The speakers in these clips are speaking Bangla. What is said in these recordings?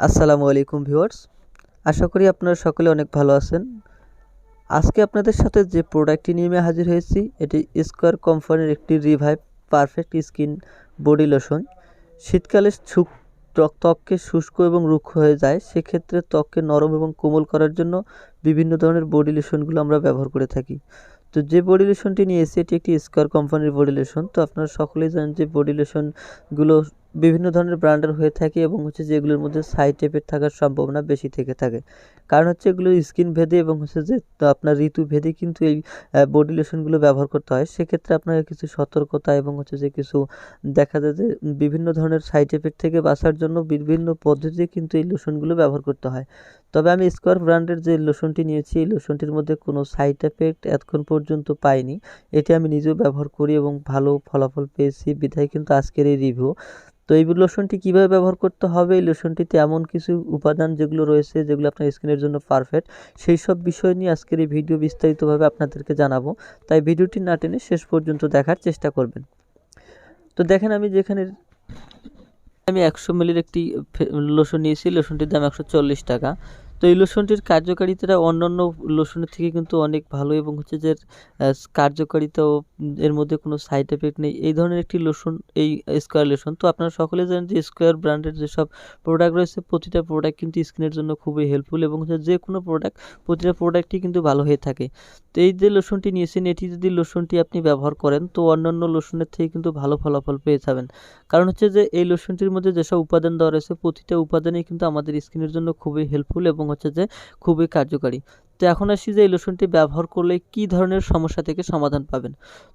আসসালামু আলাইকুম ভিউয়ার্স। আশা করি আপনারা সকলে অনেক ভালো আছেন। আজকে আপনাদের সাথে যে প্রোডাক্টটি নিয়ে আমি হাজির হয়েছি, এটি স্কোয়ার কোম্পানির একটি revive perfect skin body lotion শীতকালে ত্বক- ত্বককে শুষ্ক এবং রুক্ষ হয়ে যায়, সেক্ষেত্রে ত্বককে নরম এবং কোমল করার জন্য বিভিন্ন ধরনের বডি লোশনগুলো আমরা ব্যবহার করে থাকি। তো যে বডি লোশনটি নিয়েছি এটি একটি স্কোয়ার কোম্পানির বডি লোশন তো আপনারা সকলেই জানেন যে বডি লোশনগুলো বিভিন্ন ধরনের ব্র্যান্ডের হয়ে থাকে এবং হচ্ছে যে এগুলোর মধ্যে সাইড এফেক্ট থাকার সম্ভাবনা বেশি থেকে থাকে। কারণ হচ্ছে এগুলো স্কিন ভেদে এবং হচ্ছে যে আপনার ঋতু ভেদে কিন্তু এই বডি লোশনগুলো ব্যবহার করতে হয়। সেক্ষেত্রে আপনাকে কিছু সতর্কতা এবং হচ্ছে যে কিছু দেখা যায় যে বিভিন্ন ধরনের সাইড এফেক্ট থেকে বাঁচার জন্য বিভিন্ন পদ্ধতিতে কিন্তু এই লোশনগুলো ব্যবহার করতে হয়। তবে আমি স্কোয়ার ব্র্যান্ডের যে লোশনটি নিয়েছি, এই লোশনটির মধ্যে কোনো সাইড এফেক্ট এতক্ষণ পর্যন্ত পাইনি। এটি আমি নিজেও ব্যবহার করি এবং ভালো ফলাফল পেয়েছি। বিধায় কিন্তু আজকের এই রিভিউ তো এই লোশনটি কীভাবে ব্যবহার করতে হবে? এই লোশনটিতে এমন কিছু উপাদান যেগুলো রয়েছে, যেগুলো আপনার স্কিনের জন্য পারফেক্ট সেই সব বিষয় নিয়ে আজকের এই ভিডিও বিস্তারিতভাবে আপনাদেরকে জানাব। তাই ভিডিওটি না টেনে শেষ পর্যন্ত দেখার চেষ্টা করবেন। তো দেখেন আমি যেখানে আমি একশো মিলির একটি লোশন নিয়েছি। লোশনটির দাম একশো চল্লিশ টাকা। তো এই লোশনটির কার্যকারিতাটা অন্যান্য লোশনের থেকে কিন্তু অনেক ভালো এবং হচ্ছে যে কার্যকারিতাও এর মধ্যে কোনো সাইড এফেক্ট নেই। এই ধরনের একটি লোশন, এই স্কোয়ার লোশন তো আপনারা সকলে জানেন যে স্কোয়ার ব্র্যান্ডের যেসব প্রোডাক্ট রয়েছে, প্রতিটা প্রোডাক্ট কিন্তু স্কিনের জন্য খুবই হেল্পফুল এবং হচ্ছে যে কোনো প্রোডাক্ট প্রতিটা প্রোডাক্টই কিন্তু ভালো হয়ে থাকে। তো এই যে লোশনটি নিয়েছেন, এটি যদি লোশনটি আপনি ব্যবহার করেন, তো অন্যান্য লোশনের থেকে কিন্তু ভালো ফলাফল পেয়ে যাবেন। কারণ হচ্ছে যে, এই লোশনটির মধ্যে যেসব উপাদান দেওয়া রয়েছে, প্রতিটা উপাদানই কিন্তু আমাদের স্কিনের জন্য খুবই হেল্পফুল এবং হচ্ছে যে খুবই কার্যকারী। তো এখন আসি যে এই লোশনটি ব্যবহার করলে কি ধরনের সমস্যা থেকে সমাধান পাবেন।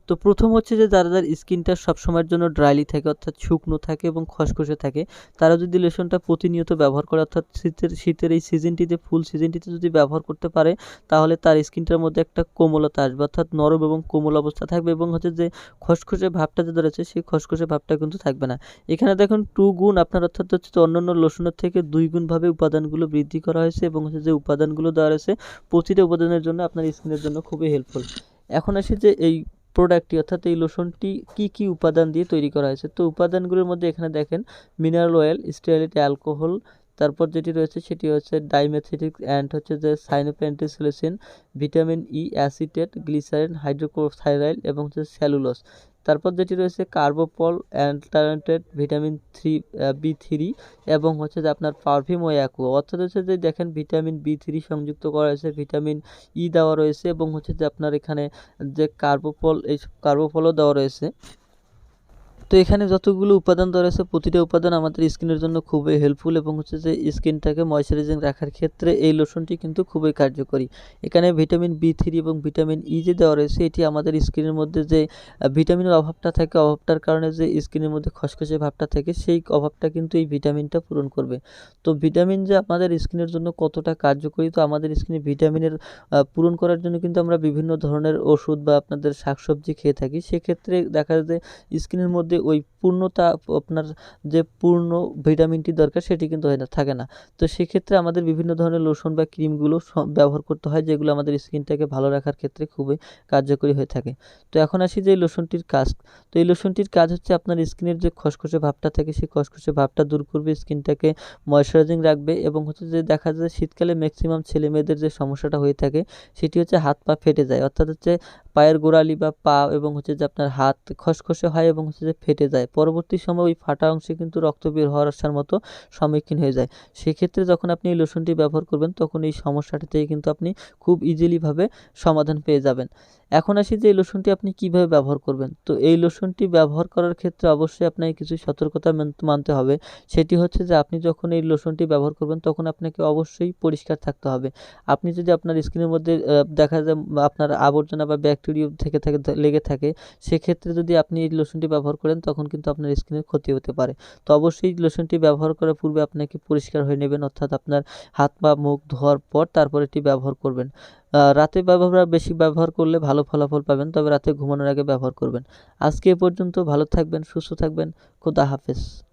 তো প্রথম হচ্ছে যে যারা যার স্কিনটা সবসময়ের জন্য ড্রাইলি থাকে, অর্থাৎ শুকনো থাকে এবং খসখসে থাকে, তারা যদি লোশনটা প্রতিনিয়ত ব্যবহার করে, অর্থাৎ শীতের শীতের এই সিজনটিতে ফুল সিজনটিতে যদি ব্যবহার করতে পারে, তাহলে তার স্কিনটার মধ্যে একটা কোমলতা আসবে, অর্থাৎ নরম এবং কোমল অবস্থা থাকবে এবং হচ্ছে যে খসখসে ভাবটা যে রয়েছে সেই খসখসে ভাবটা কিন্তু থাকবে না। এখানে দেখুন টু গুণ আপনার, অর্থাৎ হচ্ছে অন্যান্য লোশনের থেকে দুই গুণভাবে উপাদানগুলো বৃদ্ধি করা হয়েছে এবং হচ্ছে যে উপাদানগুলো দেওয়া রয়েছে প্রতিটা উপাদানের জন্য আপনার স্কিনের জন্য খুবই হেল্পফুল এখন আসি যে এই প্রোডাক্টটি অর্থাৎ এই লোশনটি কি কি উপাদান দিয়ে তৈরি করা হয়েছে? তো উপাদানগুলোর মধ্যে এখানে দেখেন মিনারেল অয়েল স্টেরিলিটি অ্যালকোহল তারপর যেটি রয়েছে সেটি হচ্ছে ডাইমেথিটিক অ্যান্ড হচ্ছে যে সাইনোপেন্টিসিলিসিন ভিটামিন ই অ্যাসিটেট গ্লিসারিন হাইড্রোক্লোথাইরাইল এবং হচ্ছে স্যালুলোস তারপর যেটি রয়েছে কার্বোপল অ্যান্টারেন্টেড ভিটামিন থ্রি বি থ্রি এবং হচ্ছে যে আপনার পারফিউম ও অ্যাকুয়া অর্থাৎ হচ্ছে যে দেখেন ভিটামিন বি থ্রি সংযুক্ত করা হয়েছে ভিটামিন ই দেওয়া রয়েছে এবং হচ্ছে যে আপনার এখানে যে কার্বোপল এই কার্বোপলও দেওয়া রয়েছে। তো এখানে যতগুলো উপাদান রয়েছে প্রতিটা উপাদান আমাদের স্কিনের জন্য খুবই হেল্পফুল এবং হচ্ছে যে স্কিনটাকে ময়শ্চারাইজিং রাখার ক্ষেত্রে এই লোশনটি কিন্তু খুবই কার্যকরী। এখানে ভিটামিন বি থ্রি এবং ভিটামিন ই যে দেওয়া রয়েছে, এটি আমাদের স্কিনের মধ্যে যে ভিটামিনের অভাবটা থাকে, অভাবটার কারণে যে স্কিনের মধ্যে খসখসে ভাবটা থাকে, সেই অভাবটা কিন্তু এই ভিটামিনটা পূরণ করবে। তো ভিটামিন যে আমাদের স্কিনের জন্য কতটা কার্যকরী, তো আমাদের স্কিনে ভিটামিনের পূরণ করার জন্য কিন্তু আমরা বিভিন্ন ধরনের ওষুধ বা আপনাদের শাকসবজি খেয়ে থাকি। সেক্ষেত্রে দেখা যায় স্কিনের মধ্যে ওই পূর্ণতা আপনার যে পূর্ণ ভিটামিনটি দরকার সেটি কিন্তু হয় না, থাকে না। তো সেক্ষেত্রে আমাদের বিভিন্ন ধরনের লোশন বা ক্রিমগুলো ব্যবহার করতে হয় যেগুলো আমাদের স্কিনটাকে ভালো রাখার ক্ষেত্রে খুবই কার্যকরী হয়ে থাকে। তো এখন আসি যে এই লোশনটির কাজ। তো এই লোশনটির কাজ হচ্ছে আপনার স্কিনের যে খসখসে ভাবটা থাকে, সেই খসখসে ভাবটা দূর করবে স্কিনটাকে ময়শ্চারাইজিং রাখবে এবং হচ্ছে যে দেখা যায় শীতকালে ম্যাক্সিমাম ছেলে মেয়েদের যে সমস্যাটা হয়ে থাকে, সেটি হচ্ছে হাত পা ফেটে যায়। অর্থাৎ হচ্ছে পায়ের গোড়ালি বা পা এবং হচ্ছে যে আপনার হাত খসখসে হয় এবং হচ্ছে যে ফেটে যায়। পরবর্তী সময় ওই ফাটা অংশে কিন্তু রক্ত বের হওয়ার আসার মতো সম্মুখীন হয়ে যায়। সেক্ষেত্রে যখন আপনি এই লোশনটি ব্যবহার করবেন, তখন এই সমস্যাটি থেকে কিন্তু আপনি খুব ইজিলিভাবে সমাধান পেয়ে যাবেন। এখন আসি যে এই লোশনটি আপনি কীভাবে ব্যবহার করবেন। তো এই লোশনটি ব্যবহার করার ক্ষেত্রে অবশ্যই আপনাকে কিছু সতর্কতা মানতে হবে। সেটি হচ্ছে যে আপনি যখন এই লোশনটি ব্যবহার করবেন, তখন আপনাকে অবশ্যই পরিষ্কার থাকতে হবে। আপনি যদি আপনার স্কিনের মধ্যে দেখা যায় আপনার আবর্জনা বা ব্যাকটেরিয়া থেকে থাকে লেগে থাকে, সেক্ষেত্রে যদি আপনি এই লোশনটি ব্যবহার করেন, তখন কিন্তু আপনার স্কিনের ক্ষতি হতে পারে। তো অবশ্যই লোশনটি ব্যবহার করার পূর্বে আপনাকে পরিষ্কার হয়ে নেবেন, অর্থাৎ আপনার হাত, পা, মুখ ধোয়ার পর তারপর এটি ব্যবহার করবেন। রাতে ব্যবহার, বেশি ব্যবহার করলে ভালো ফলাফল পাবেন, তবে রাতে ঘুমানোর আগে ব্যবহার করবেন। আজকে এ পর্যন্ত, ভালো থাকবেন, সুস্থ থাকবেন, খোদা হাফেজ।